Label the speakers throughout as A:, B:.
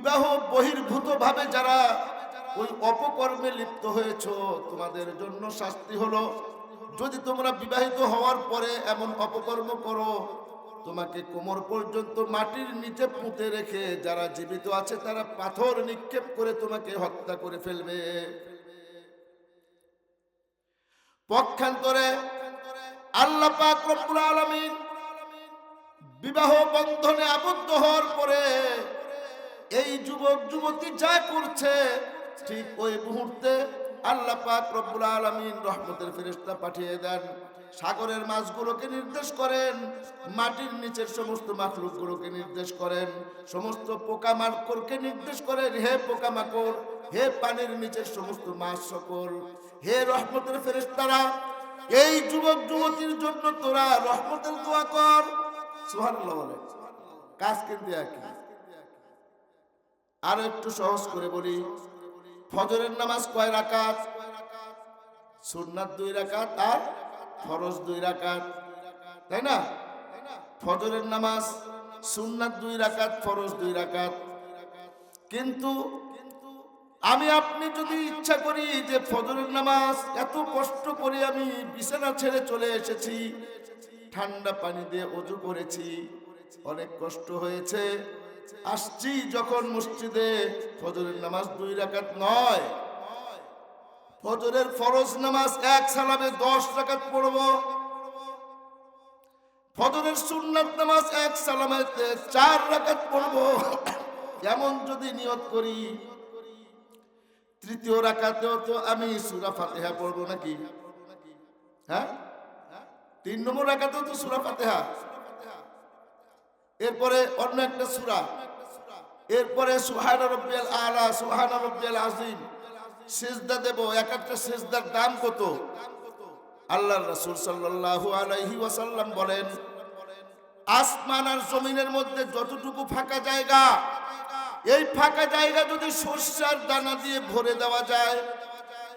A: বিবাহ বহির্ভূত ভাবে যারা ওই অপকর্মে লিপ্ত হয়েছ, তোমাদের জন্য শাস্তি হলো। যদি তোমরা বিবাহিত হওয়ার পরে এমন অপকর্ম করো, তোমাকে কোমর পর্যন্ত মাটির নিচে পুঁতে রেখে যারা জীবিত আছে, তারা পাথর নিক্ষেপ করে তোমাকে হত্যা করে ফেলবে। পক্ষান্তরে আল্লাহ পাক বিবাহ বন্ধনে আবদ্ধ হওয়ার পরে এই যুবক যুবতী যা করছে, ঠিক ওই মুহূর্তে আল্লাহ পাক রব্বুল আলামিন রহমতের ফেরেশতা পাঠিয়ে দেন। সাগরের মাছগুলোকে নির্দেশ করেন, মাটির নিচের সমস্ত মাখলুকগুলোকে নির্দেশ করেন, সমস্ত পোকামাকড়কে নির্দেশ করেন, হে পোকামাকড়, হে পানির নিচের সমস্ত মাছ সকল। হে রহমতের ফেরেশতারা, এই যুবক যুবতীর জন্য তোরা রহমতের দোয়া কর। বলে। কাজ কিন্তু একই। আরও একটু সহজ করে বলি। ফজরের নামাজ কয় রাকাত? সুন্নাত দুই রাকাত আর ফরজ দুই রাকাত। তাই না? ফজরের নামাজ, সুন্নাত দুই রাকাত, ফরজ দুই রাকাত। কিন্তু আমি আপনি যদি ইচ্ছা করি যে ফজরের নামাজ এত কষ্ট করে আমি বিছানা ছেড়ে চলে এসেছি, ঠান্ডা পানি দিয়ে অজু করেছি, অনেক কষ্ট হয়েছে আসছি যখন মসজিদে ফজরের নামাজ দুই রাকাত নয়। ফজরের ফরজ নামাজ এক সালামে দশ রাকাত পড়ব। ফজরের সুন্নাত নামাজ এক সালামে চার রাকাত পড়ব। এমন যদি নিয়ত করি, তৃতীয় রাকাতেও তো আমি সুরা ফাতেহা পড়ব নাকি? হ্যাঁ? তিন নম্বর রাকাতেও তো সুরা ফাতেহা। এরপরে অন্য একটা সুরা। এরপরে সুহানা রব্বিয়াল আলা সুহানা রব্বিয়াল আজিম সেজদা দেব, এক একটা সেজদার দাম কত? আল্লাহ রাসূল সাল্লাল্লাহু আলাইহি ওয়াসাল্লাম বলেন, আসমান আর জমিনের মধ্যে যতটুকু ফাঁকা জায়গা, এই ফাঁকা জায়গা যদি শস্যের দানা দিয়ে ভরে দেওয়া যায়,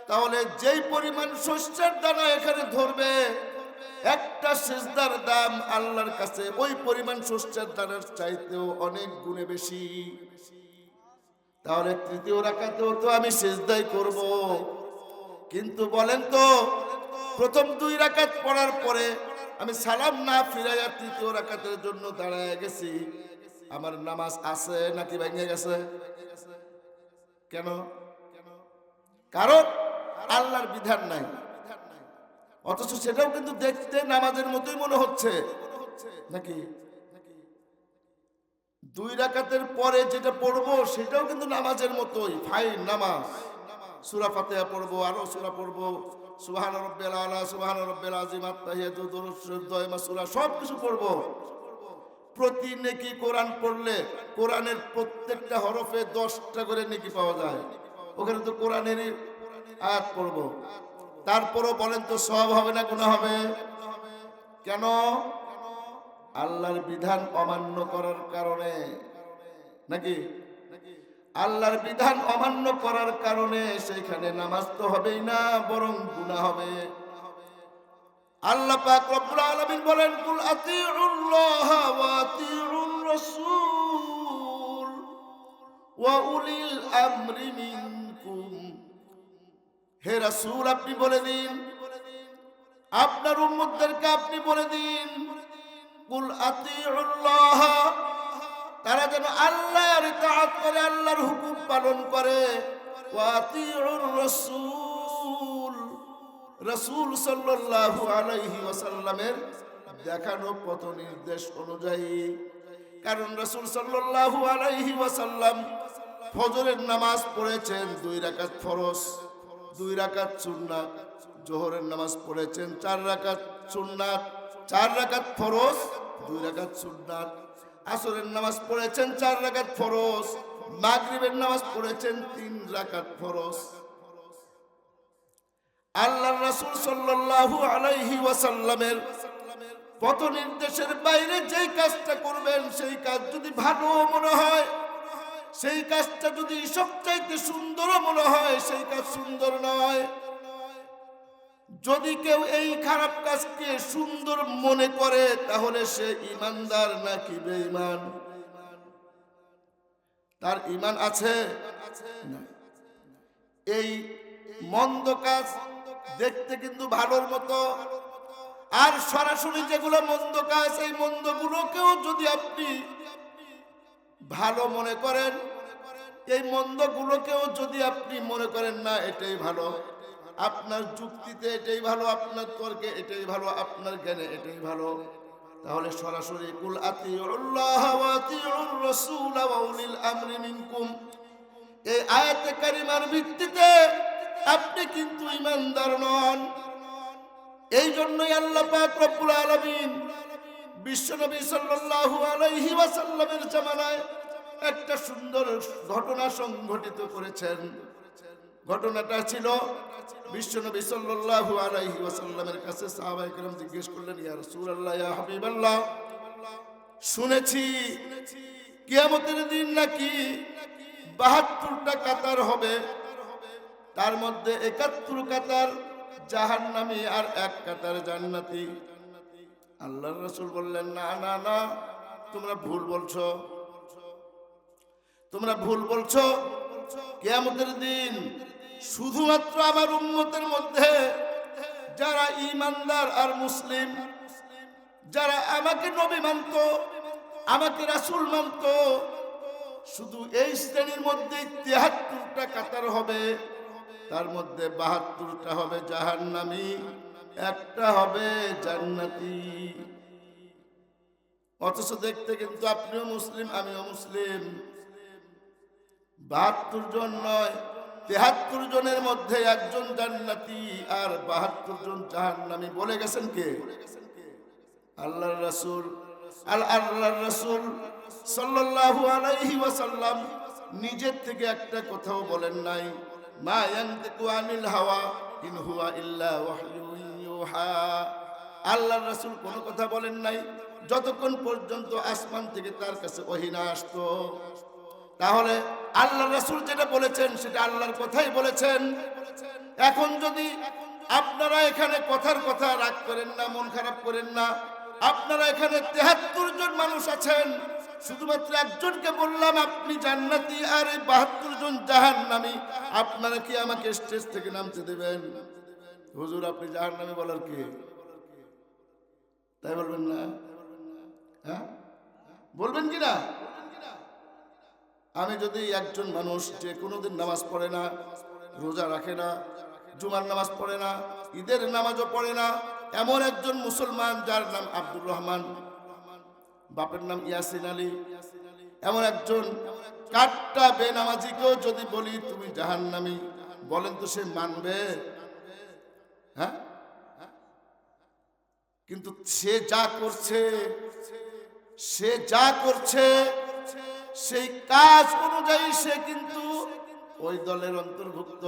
A: তাহলে যেই পরিমাণ শস্যের দানা এখানে ধরবে একটা সেজদার দাম আল্লাহর কাছে, ওই পরিমাণ শস্যের দানের চাইতেও অনেক গুণে বেশি। তাহলে তৃতীয় রাখাতেও তো আমি সেজদাই করব। কিন্তু বলেন তো, প্রথম দুই রাকাত পড়ার পরে আমি সালাম না ফিরাইয়া তৃতীয় রাকাতের জন্য দাঁড়ায় গেছি। আমার নামাজ আছে নাকি ভেঙে গেছে? কেন? কারণ আল্লাহর বিধান নাই। অথচ সেটাও কিন্তু দেখতে নামাজের মতোই মনে হচ্ছে। নাকি? দুই রাকাতের পরে যেটা পড়ব সেটাও কিন্তু নামাজের মতোই। ফাইন, নামাজ। সুরা ফাতেহা পড়ব, আরও সুরা পড়ব। সুবহান রব্বিল আলা, সুবহান রব্বিল আযীম, আত্তাহিয়াতু, দুরুদ শরীফ দয়মা, সূরা সব কিছু পড়ব। প্রতি নেকি কোরআন পড়লে কোরআনের প্রত্যেকটা হরফে দশটা করে নেকি পাওয়া যায়। ওখানে তো কোরআনেরই আয়াত পড়ব। তারপরও বলেন তো সব হবে না গুণা হবে। কেন? আল্লাহর বিধান অমান্য করার কারণে। নাকি? আল্লাহর বিধান অমান্য করার কারণে সেইখানে নামাজ তো হবেই না, বরং গুণা হবে। আল্লাহ পাক রব্বুল আলামিন বলেন, কুল আতিউল্লাহ ওয়া আতিউর রাসূল ওয়া উলিল আমরি মিনকুম হে রাসূল, আপনি বলে দিন। আপনার উম্মতদেরকে আপনি বলে দিন। কুল আতিউল্লাহ, তারা যেন আল্লাহর ইতাআত করে, আল্লাহর হুকুম পালন করে। ওয়া আতিউর রাসূল রাসূল সাল্লাল্লাহু আলাইহি ওয়াসাল্লামের দেখানো পথ নির্দেশ অনুযায়ী। কারণ রাসূল সাল্লাল্লাহু আলাইহি ওয়াসাল্লাম ফজরের নামাজ পড়েছেন দুই রাকাত ফরজ। দুই রাকাত সুন্নাত, জোহরের নামাজ পড়েছেন চার রাকাত সুন্নাত, চার রাকাত ফরজ, দুই রাকাত সুন্নাত। আসরের নামাজ পড়েছেন চার রাকাত ফরজ, মাগরিবের নামাজ পড়েছেন তিন রাকাত ফরজ। আল্লাহ রাসূল সাল্লাল্লাহু আলাইহি ওয়াসাল্লামের পথ নির্দেশের বাইরে যেই কাজটা করবেন, সেই কাজ যদি ভালো মনে হয় সেই কাজটা যদি সবচাইতে সুন্দর মনে হয়, সেই কাজ সুন্দর নয়। যদি কেউ এই খারাপ কাজকে সুন্দর মনে করে, তাহলে সে ইমানদার নাকি বেঈমান? তার ইমান আছে? এই মন্দ কাজ দেখতে কিন্তু ভালোর মতো। আর সরাসরি যেগুলো মন্দ কাজ, এই মন্দগুলোকেও যদি আপনি ভালো মনে করেন, এই মন্দগুলোকেও যদি আপনি মনে করেন, না, এটাই ভালো, আপনার যুক্তিতে এটাই ভালো, আপনার তর্কে এটাই ভালো, আপনার জ্ঞানে এটাই ভালো, তাহলে সরাসরি, কুল মিনকুম, এই আয়াতে কারিমার ভিত্তিতে আপনি কিন্তু ইমানদার নন। এই জন্যই আল্লাহ পাক রব্বুল আলামিন বিশ্বনবী সাল্লাল্লাহু আলাইহি ওয়াসাল্লামের জামানায় একটা সুন্দর ঘটনা সংঘটিত করেছেন। ঘটনাটা ছিল, বিশ্বনবী সাল্লাল্লাহু আলাইহি ওয়াসাল্লামের কাছে সাহাবায়ে কেরাম জিজ্ঞেস করলেন, ইয়া রাসূলুল্লাহ, ইয়া হাবিবাল্লাহ, শুনেছি কিয়ামতের দিন নাকি বাহাত্তরটা কাতার হবে। তার মধ্যে একাত্তর কাতার জাহান্নামী আর এক কাতার জান্নাতি। আল্লাহর রাসূল বললেন, না না না, তোমরা ভুল বলছো। তোমরা ভুল বলছো। কিয়ামতের দিন শুধুমাত্র আমার উম্মতের মধ্যে যারা ইমানদার আর মুসলিম, যারা আমাকে নবী মানত, আমাকে রাসূল মানত, শুধু এই শ্রেণির মধ্যে তিয়াত্তরটা কাতার হবে। তার মধ্যে বাহাত্তরটা হবে জাহান্নামী। একটা হবে জান্নাতি। অথচ দেখতে কিন্তু আপনিও মুসলিম, আমিও মুসলিম। বাহাত্তর জন নয়, তেহাত্তর জনের মধ্যে একজন জান্নাতি আর বাহাত্তর জন জাহান্নামী। বলে গেছেন কে? আল্লাহর রাসূল। আল আল্লাহর রাসূল সাল্লাল্লাহু আলাইহি ওয়াসাল্লাম নিজের থেকে একটা কথাও বলেন নাই। মা ইয়ানতিকু আনিল হাওয়া ইন হুয়া ইল্লা ওয়াহয়ুন। ইউহা আল্লাহর রাসূল কোনো কথা বলেন নাই। যতক্ষণ পর্যন্ত আসমান থেকে তার কাছে অহিনা আসতো। তাহলে আল্লাহ রাসুল যেটা বলেছেন, সেটা আল্লাহর কথাই বলেছেন। এখন যদি আপনারা এখানে কথার কথা রাগ করেন না, মন খারাপ করেন না, আপনারা এখানে তেহাত্তর জন মানুষ আছেন, শুধুমাত্র একজনকে বললাম, আপনি জান্নাতি আর এই বাহাত্তর জন জাহান্নামী, আপনারা কি আমাকে স্টেজ থেকে নামতে দেবেন? হুজুর, আপনি জাহান্নামী বলার কি? তাই বলবেন না? হ্যাঁ? বলবেন কি না? আমি যদি একজন মানুষ যে কোনোদিন নামাজ পড়ে না, রোজা রাখে না, জুমার নামাজ পড়ে না, ঈদের নামাজও পড়ে না, এমন একজন মুসলমান যার নাম আব্দুর রহমান, বাপের নাম ইয়াসিন আলী, এমন একজন কাটটা বেনামাজিকেও যদি বলি তুমি জাহান্নামী, বলেন তো সে মানবে? হ্যাঁ? কিন্তু সে যা করছে, সে যা করছে, সেই কাজ অনুযায়ী সে কিন্তু ওই দলের অন্তর্ভুক্ত।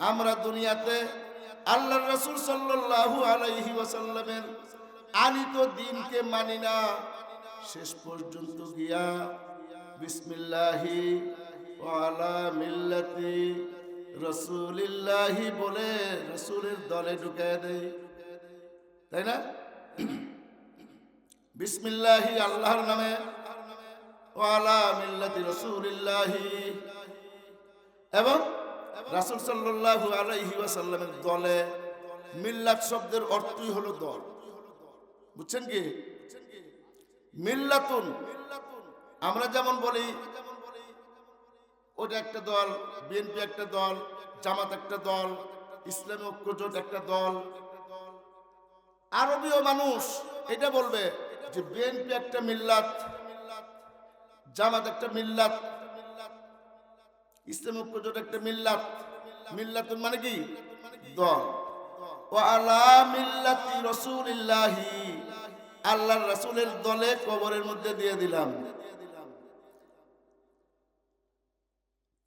A: আমরা দুনিয়াতে আল্লাহ রসুল সাল্লাল্লাহু আলাইহি ওয়াসাল্লামের আনিত দিনকে মানি না। শেষ পর্যন্ত গিয়া বিসমিল্লাহি ওয়ালা মিল্লাতি রসুলিল্লাহি বলে রসুলের দলে ঢুকায় দেয়। তাই না? বিসমিল্লাহি আল্লাহর নামে ওয়ালা মিল্লাতি রসুলিল্লাহি। এবং রাসূল সাল্লাল্লাহু আলাইহি ওয়াসাল্লামের দলে মিল্লাত শব্দের অর্থই হলো দল। বুঝছেন কি? মিল্লাতুন, আমরা যেমন বলি ওটা একটা দল, বিএনপি একটা দল, জামাত একটা দল, ইসলামী ঐক্যজোট একটা দল। আরবীয় মানুষ এটা বলবে যে বিএনপি একটা মিল্লাত, জামাত একটা মিল্লাত, ইসলাম ঐক্যজোট একটা মিল্লাত। মিল্লাত মানে কি? দল। ও আলা মিল্লাতি রসুলিল্লাহি, আল্লাহর রাসূলের দলে কবরের মধ্যে দিয়ে দিলাম।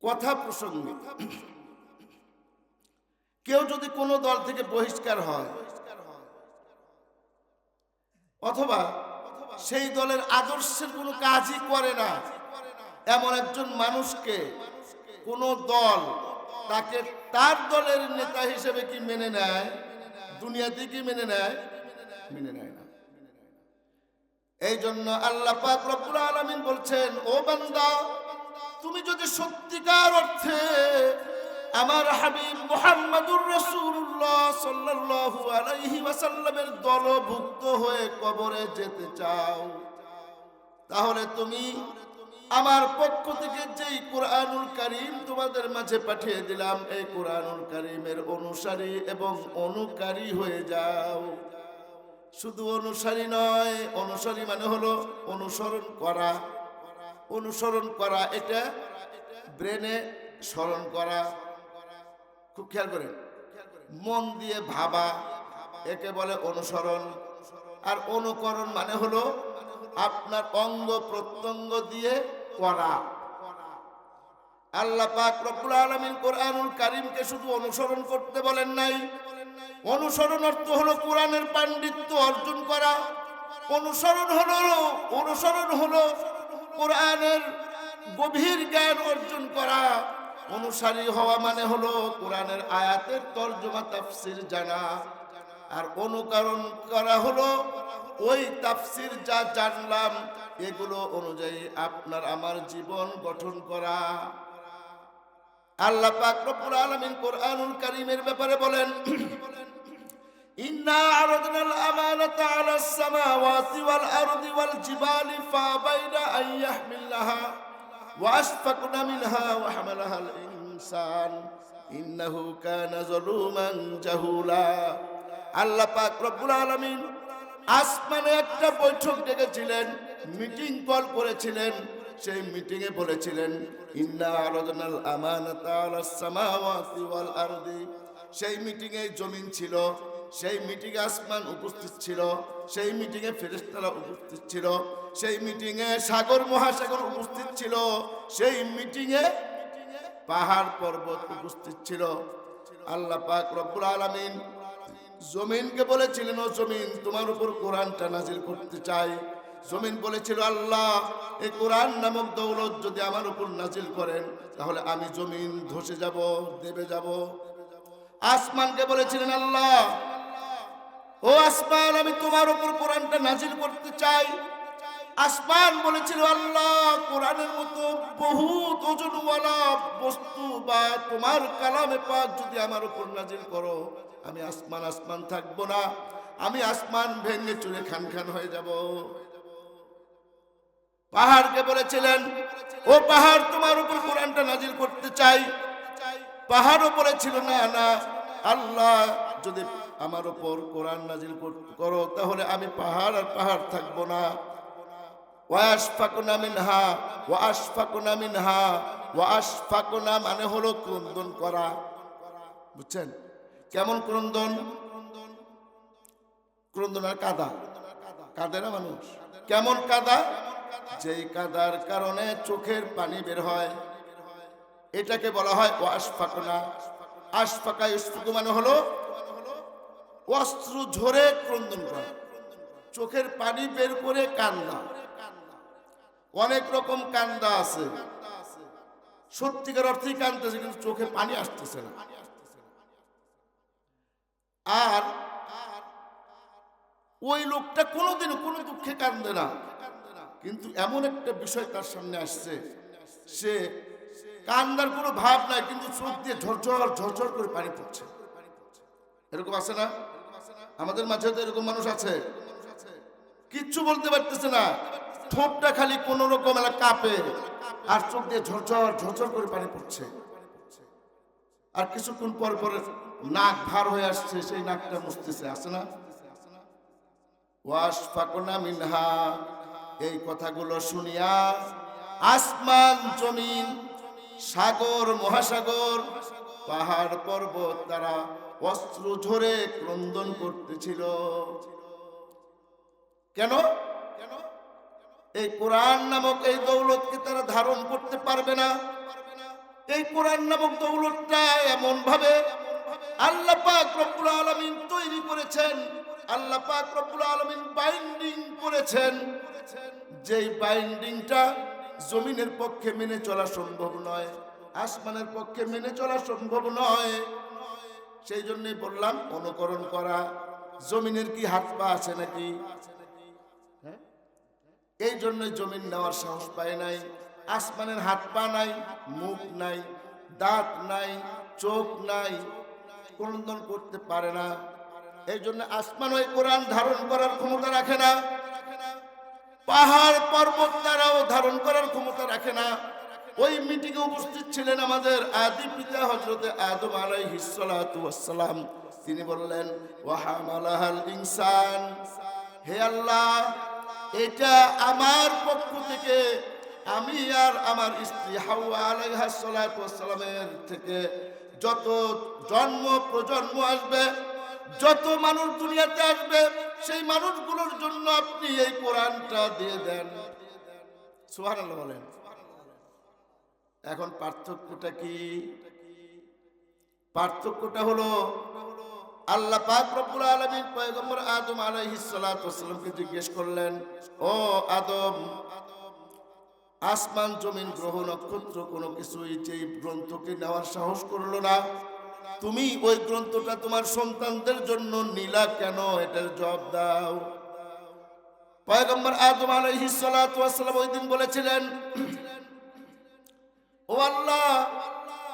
A: কথা প্রসঙ্গে। কেউ যদি কোনো দল থেকে বহিষ্কার হয়, অথবা সেই দলের আদর্শের কোনো কাজই করে না, এমন একজন মানুষকে কোন দল তাকে তার দলের নেতা হিসেবে কি মেনে নেয়, দুনিয়াতে কি মেনে নেয়? মেনে নেয় না। এই জন্য আল্লাহ পাক রব্বুল আলামিন বলছেন, ও বান্দা তুমি যদি সত্যিকার অর্থে আমার হাবিব মোহাম্মদুর রাসূলুল্লাহ সাল্লাল্লাহু আলাইহি ওয়াসাল্লামের দলভুক্ত হয়ে কবরে যেতে চাও, তাহলে তুমি আমার পক্ষ থেকে যেই কোরআনুল কারীম তোমাদের মাঝে পাঠিয়ে দিলাম, এই কোরআনুল কারীমের অনুসারী এবং অনুকারী হয়ে যাও। শুধু অনুসারী নয়, অনুসারী মানে হলো অনুসরণ করা। অনুসরণ করা, এটা ব্রেনে স্মরণ করা। খুব খেয়াল করেন, মন দিয়ে ভাবা, একে বলে অনুসরণ। আর অনুকরণ মানে হলো আপনার অঙ্গ প্রত্যঙ্গ দিয়ে করা। আল্লাহ পাক রব্বুল আলামিন কোরআনুল কারীমকে শুধু অনুসরণ করতে বলেন নাই। অনুসরণ অর্থ হলো কোরআনের পাণ্ডিত্য অর্জন করা। অনুসরণ হলো অনুসরণ হলো কোরআনের গভীর জ্ঞান অর্জন করা অনুসারী হওয়া মানে হলো কোরআনের আয়াতের তর্জমা, তাফসির জানা। আর অনুকরণ করা হলো ওই তাফসির যা জানলাম, এগুলো অনুযায়ী আপনার আমার জীবন গঠন করা। আল্লাহ পাক রব্বুল আলামিন কোরআনুল কারীমের ব্যাপারে বলেন সামাওয়াতি ওয়াল আরদি ওয়াল জিবালি ফাবাইনা আন ইয়াহমিলাহা ওয়া আশফাকনা মিনহা ওয়া হামালাহাল ইনসান ইন্নাহু কানা যালুমান জাহুলা আল্লাহ পাক রব্বুল আলামিন আসমানে একটা বৈঠক ডেকেছিলেন, মিটিং কল করেছিলেন, সেই মিটিং এ বলেছিলেন ইন্না আরাদনাল আমানাতা আলাস সামাওয়াতি ওয়াল আরদি সেই মিটিং এ জমিন ছিল সেই মিটিং এ আসমান উপস্থিত ছিল, সেই মিটিং এ ফেরেশতারা উপস্থিত ছিল, সেই মিটিং এ সাগর মহাসাগর উপস্থিত ছিল, সেই মিটিং এ পাহাড় পর্বত উপস্থিত ছিল। আল্লাহ পাক রব্বুল আলামিন জমিনকে বলেছিলেন, ও জমিন, তোমার উপর কোরআনটা নাজিল করতে চাই। জমিন বলেছিল, আল্লাহ, এই কোরআন নামক দৌলত যদি আমার উপর নাজিল করেন, তাহলে আমি জমিন ধসে যাব, দেবে যাব। আসমানকে বলেছিলেন, আল্লাহ ও আসমান, আমি তোমার উপর কোরআনটা নাজিল করতে চাই। আসমান বলেছিল, আল্লাহ কোরআনের মতো বহুত ওজনওয়ালা বস্তু বা তোমার কালামে পাক যদি আমার উপর নাজিল করো, আমি আসমান আসমান থাকব না। আমি আসমান ভেঙে চুরে খান খান হয়ে যাব। পাহাড়কে বলেছিলেন, ও পাহাড়, তোমার উপর কোরআনটা নাজিল করতে চাই। পাহাড়ও বলেছিল, না না, আল্লাহ যদি আমার উপর কোরআন নাজিল করো তাহলে আমি পাহাড় আর পাহাড় থাকব না। ওয়াশফাকুনা মিনহা ওয়াশফাকুনা মিনহা, ওয়াশফাকুনা মানে হলো ক্রন্দন করা। বুঝছেন? কেমন ক্রন্দন? ক্রন্দন আর কাদা। কাঁদে না মানুষ? কেমন কাদা? যেই কাদার কারণে চোখের পানি বের হয়। এটাকে বলা হয় ওয়াশফাকুনা। আশফাকা ইসফুকু মানে হলো অস্ত্র ঝরে ক্রন্দন করা। চোখের পানি বের করে কান্না। অনেক রকম কান্দা আছে। সত্যিকার অর্থেই কান্দতেছে কিন্তু চোখে পানি আসতেছে না। আর ওই লোকটা কোনোদিন কোনো দুঃখে কান্দে না। কিন্তু এমন একটা বিষয় তার সামনে আসছে। সে কান্দার কোনো ভাব নাই, কিন্তু চোখ দিয়ে ঝরঝর ঝরঝর করে পানি পড়ছে। এরকম আছে না? আমাদের মাঝে তো এরকম মানুষ আছে। কিচ্ছু বলতে পারতেছে না। ঠোঁটটা খালি কোন রকম এলা আর চোখ দিয়ে ঝরঝর ঝরঝর করে পানি পড়ছে। আর কিছুক্ষণ পর পর নাক ভার হয়ে আসছে, সেই নাকটা মুছতেছে, আছে না? ওয়াস ফাকুনা মিনহা। এই কথাগুলো শুনিয়া আসমান, জমিন, সাগর, মহাসাগর, পাহাড়, পর্বত, তারা অস্ত্র ঝরে ক্রন্দন করতেছিল। কেন? কেন এই কোরআন নামক এই দৌলতকে তারা ধারণ করতে পারবে না। এই কোরআন নামক দৌলতটা এমন ভাবে আল্লাহ পাক রব্বুল আলামিন তৈরি করেছেন। আল্লাহ পাক রব্বুল আলামিন বাইন্ডিং করেছেন। যেই বাইন্ডিংটা জমিনের পক্ষে মেনে চলা সম্ভব নয়, আসমানের পক্ষে মেনে চলা সম্ভব নয়। সেই জন্যই বললাম, অনুকরণ করা। জমিনের কি হাত পা আছে নাকি? হ্যাঁ? এই জন্য জমিন নেওয়ার সাহস পায় নাই। আসমানের হাত পা নাই, মুখ নাই, দাঁত নাই, চোখ নাই, ক্রন্দন করতে পারে না। এই জন্য আসমান ওই কোরআন ধারণ করার ক্ষমতা রাখে না। পাহাড় পর্বত তারাও ধারণ করার ক্ষমতা রাখে না। ওই মিটিংয়ে উপস্থিত ছিলেন আমাদের আদি পিতা হজরতে আদম আলাইহিসসালাম তিনি বললেন ওয়াহামালাহাল ইনসান। হে আল্লাহ, এটা আমার পক্ষ থেকে আমি আর আমার স্ত্রী হাওয়া আলাইহাসসালামের থেকে যত জন্ম, প্রজন্ম আসবে, যত মানুষ দুনিয়াতে আসবে, সেই মানুষগুলোর জন্য আপনি এই কোরআনটা দিয়ে দেন। সুবহানাল্লাহ বলেন। এখন পার্থক্যটা কি? পার্থক্যটা হলো আল্লাহ পাক রব্বুল আলামিন পয়গম্বর আদম আলাইহিস সালাতু ওয়াসসালামকে জিজ্ঞেস করলেন, ও আদম, আসমান, জমিন, গ্রহ, নক্ষত্র কোনো কিছুই যে গ্রন্থকে নেওয়ার সাহস করল না। তুমি ওই গ্রন্থটা তোমার সন্তানদের জন্য নিলা কেন? এটার জবাব দাও। পয়গম্বর আদম আলাইহিস সালাতু ওয়াসসালাম ওই দিন বলেছিলেন ও আল্লাহ,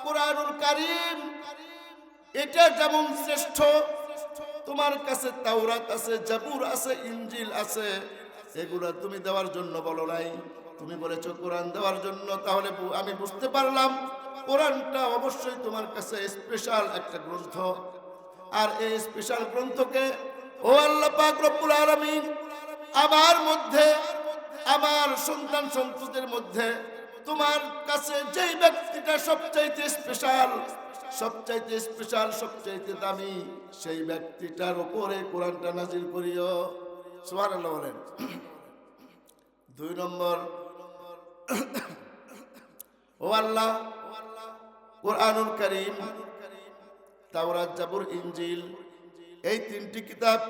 A: কোরআনুল কারীম, এটা যেমন শ্রেষ্ঠ, তোমার কাছে তাওরাত আছে, জাবুর আছে, ইনজিল আছে, এগুলো তুমি দেওয়ার জন্য বলো নাই। তুমি বলেছ কোরআন দেওয়ার জন্য, তাহলে আমি বুঝতে পারলাম, কোরআনটা অবশ্যই তোমার কাছে স্পেশাল একটা গ্রন্থ। আর এই স্পেশাল গ্রন্থকে, ও আল্লাহ পাক রব্বুল আলামিন, আমার মধ্যে, আমার সন্তান সন্ততির মধ্যে তোমার কাছে যেই ব্যক্তিটা সবচাইতে স্পেশাল সবচাইতে স্পেশাল সবচাইতে দামি, সেই ব্যক্তিটার উপরে কোরআনটা নাজিল করিও। সুবহানাল্লাহ বলেন। দুই নম্বর, ও আল্লাহ, কোরআনুল করিম, তাওরাত, জাবুর, ইনজিল, এই তিনটি কিতাব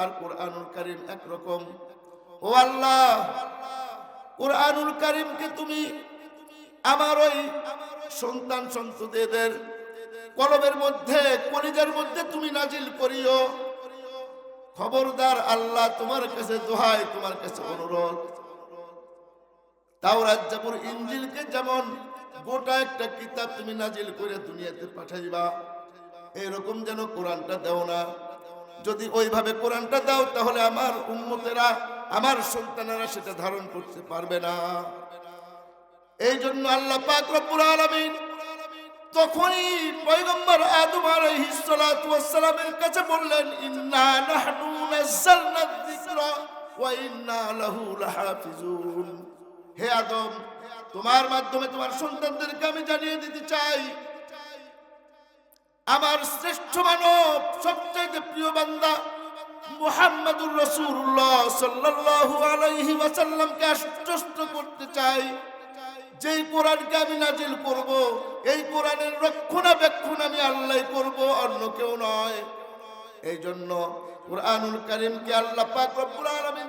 A: আর কোরআনুল করিম একরকম। ও আল্লাহ, কোরআনুল করিমকে তুমি আমার ওই সন্তান সন্ততিদের কলমের মধ্যে, কলিজার মধ্যে তুমি নাজিল করিও। খবরদার আল্লাহ তোমার কাছে দোহাই, তোমার কাছে অনুরোধ। তাওরাত জাবুর ইনজিলকে যেমন গোটা একটা কিতাব তুমি নাজিল করে দুনিয়াতে পাঠাইবা, এরকম যেন কোরআনটা দাও না। যদি ওইভাবে কোরআনটা দাও, তাহলে আমার উম্মতেরা, আমার সন্তানেরা সেটা ধারণ করতে পারবে না। এই জন্য আল্লাহ পাক রব্বুল আলামিন তখনই পয়গম্বর আদম আলাইহিস সালাতু ওয়াস সালামের কাছে বললেন, ইন্না নাহনু নাযালনা যিকরা ওয়া ইন্না লাহু লাহাফিজুন। হে আদম, তোমার মাধ্যমে তোমার সন্তানদেরকে আমি জানিয়ে দিতে চাই। আমার শ্রেষ্ঠ মানব সবচেয়ে প্রিয় বান্দা মুহাম্মাদুর রাসূলুল্লাহ সাল্লাল্লাহু আলাইহি ওয়াসাল্লামকে আশ্বস্ত করতে চাই। যেই কোরআনকে আমি নাজিল করব, এই কোরআনের রক্ষণাবেক্ষণ আমি আল্লাহ করব, অন্য কেউ নয়। এই জন্য কোরআনুল কারিমকে আল্লাহ পাক রব্বুল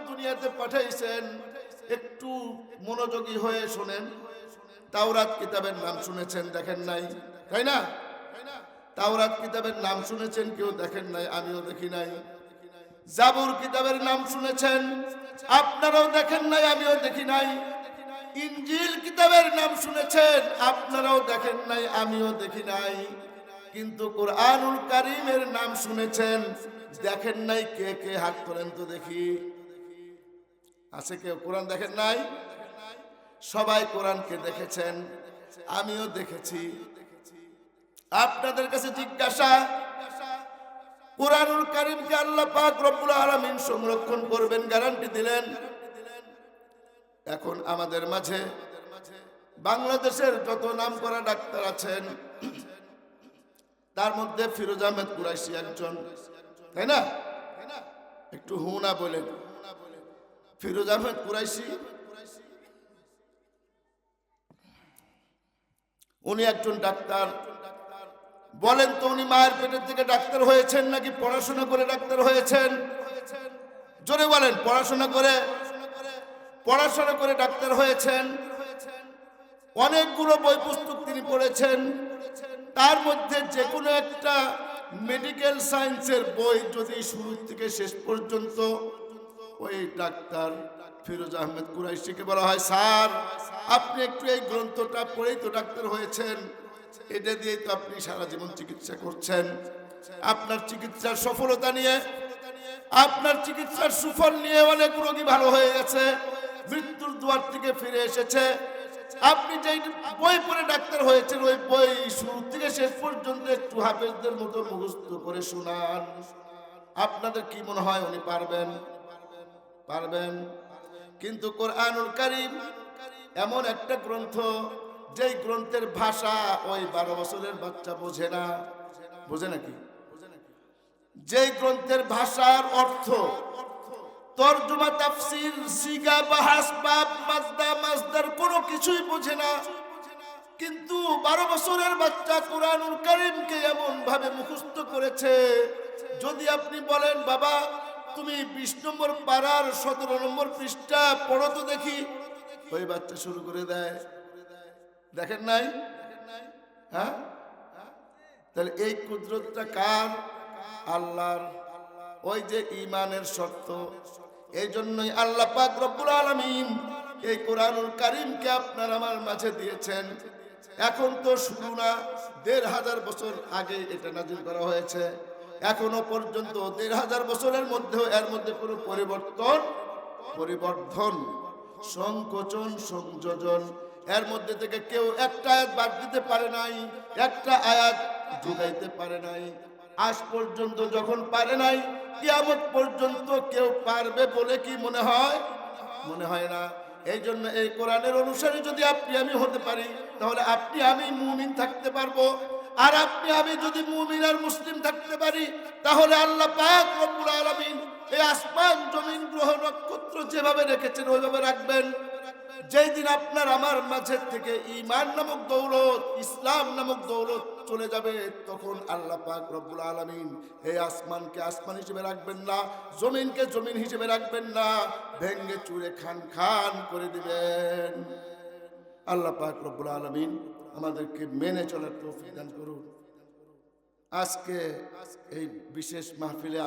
A: দুনিয়াতে পাঠাইছেন। একটু মনোযোগী হয়ে শোনেন। তাওরাত কিতাবের নাম শুনেছেন, দেখেন নাই? তাই না? তাওরাত কিতাবের নাম শুনেছেন, কেউ দেখেন নাই? আমিও দেখি নাই। জাবুর কিতাবের নাম শুনেছেন, আপনারাও দেখেন নাই, আমিও দেখি নাই। ইনজিল কিতাবের নাম শুনেছেন। আপনারাও দেখেন নাই, আমিও দেখি নাই। কিন্তু কোরআনুল কারিমের নাম শুনেছেন। দেখেন নাই কে কে হাত করেন তো দেখি। আছে কেউ কোরআন দেখেন নাই? সবাই কোরআনকে দেখেছেন, আমিও দেখেছি। আপনাদের কাছে জিজ্ঞাসা, কোরআনুল কারিমকে আল্লাহ পাক রব্বুল আলামিন সংরক্ষণ করবেন, গ্যারান্টি দিলেন? এখন আমাদের মাঝে বাংলাদেশের যত নাম করা ডাক্তার আছেন, তার মধ্যে ফিরোজ আহমেদ কুরাইশি একজন, তাই না? একটু হুনা বলেন ফিরোজ আহমেদ কুরাইশি, উনি একজন ডাক্তার। বলেন তো উনি মায়ের পেটের থেকে ডাক্তার হয়েছেন নাকি পড়াশোনা করে ডাক্তার হয়েছেন? জোরে বলেন, পড়াশোনা করে পড়াশোনা করে ডাক্তার হয়েছেন। অনেকগুলো বই পুস্তক তিনি পড়েছেন। তার মধ্যে যে কোনো একটা মেডিকেল সায়েন্সের বই যদি শুরু থেকে শেষ পর্যন্ত ওই ডাক্তার ফিরোজ আহমেদ কুরাইশিকে বলা হয়, স্যার, আপনি একটু এই গ্রন্থটা পড়েই তো ডাক্তার হয়েছেন। এটা দিয়েই তো আপনি সারা জীবন চিকিৎসা করছেন। আপনার চিকিৎসার সফলতা নিয়ে, আপনার চিকিৎসার সুফল নিয়ে অনেক রোগী ভালো হয়ে গেছে। মৃত্যুর দুয়ার থেকে ফিরে এসেছে। আপনি যে বই পড়ে ডাক্তার হয়েছেন, ওই বই শুরু থেকে শেষ পর্যন্ত একটু হাফেজদের মতো মুখস্থ করে শোনান। আপনাদের কি মনে হয়, উনি পারবেন? পারবেন। কিন্তু কোরআনুল কারিম এমন একটা গ্রন্থ, যেই গ্রন্থের ভাষা ওই বারো বছরের বাচ্চা বোঝে না। বোঝে নাকি? যেই গ্রন্থের ভাষার অর্থ তর্জমা, তাফসির, সিগা, বাহাস বাব মাজদা, মাজদার কোনো কিছুই বোঝে না। কিন্তু বারো বছরের বাচ্চা কোরআনুল করিমকে এমন ভাবে মুখস্থ করেছে, যদি আপনি বলেন, বাবা, তুমি বিশ নম্বর পাড়ার সতেরো নম্বর পৃষ্ঠা পড়ো তো দেখি। ওই বাচ্চা শুরু করে দেয়। দেখেন নাই? হ্যাঁ? তাহলে এই কুদরতটা কার? আল্লাহর। ওই যে ইমানের শর্ত। এই জন্যই আল্লাহ পাক রব্বুল আলামিন এই কোরআনুল কারিমকে আপনার আমার মাঝে দিয়েছেন। এখন তো শুরু না, দেড় হাজার বছর আগে এটা নাজিল করা হয়েছে। এখনও পর্যন্ত দেড় হাজার বছরের মধ্যেও এর মধ্যে কোনো পরিবর্তন, পরিবর্ধন, সংকোচন, সংযোজন এর মধ্যে থেকে কেউ একটা আয়াত বাদ দিতে পারে নাই, একটা আয়াত ঢুকাইতে পারে নাই। আজ পর্যন্ত যখন পারে নাই কিয়ামত পর্যন্ত কেউ পারবে বলে কি মনে হয়? মনে হয় না। এই জন্য এই কোরআনের অনুসারে যদি আপনি আমি হতে পারি, তাহলে আপনি আমি মুমিন থাকতে পারব। আর আপনি আমি যদি মুমিন আর মুসলিম থাকতে পারি, তাহলে আল্লাহ পাক রব্বুল আলামিন এই আসমান, জমিন, গ্রহ, নক্ষত্র যেভাবে রেখেছেন, ওইভাবে রাখবেন। যেই দিন আপনার আমার মাঝের থেকে ইমান নামক দৌলত, ইসলাম নামক দৌলত চলে যাবে, তখন আল্লাহ পাক রব্বুল আলমিন এই আসমানকে আসমান হিসেবে রাখবেন না, জমিনকে জমিন হিসেবে রাখবেন না, ভেঙ্গে চুরে খান খান করে দিবেন। আল্লাহ পাক রব্বুল আলমিন আমাদেরকে মেনে চলার তৌফিক দান করুন। আজকে এই বিশেষ মাহফিলে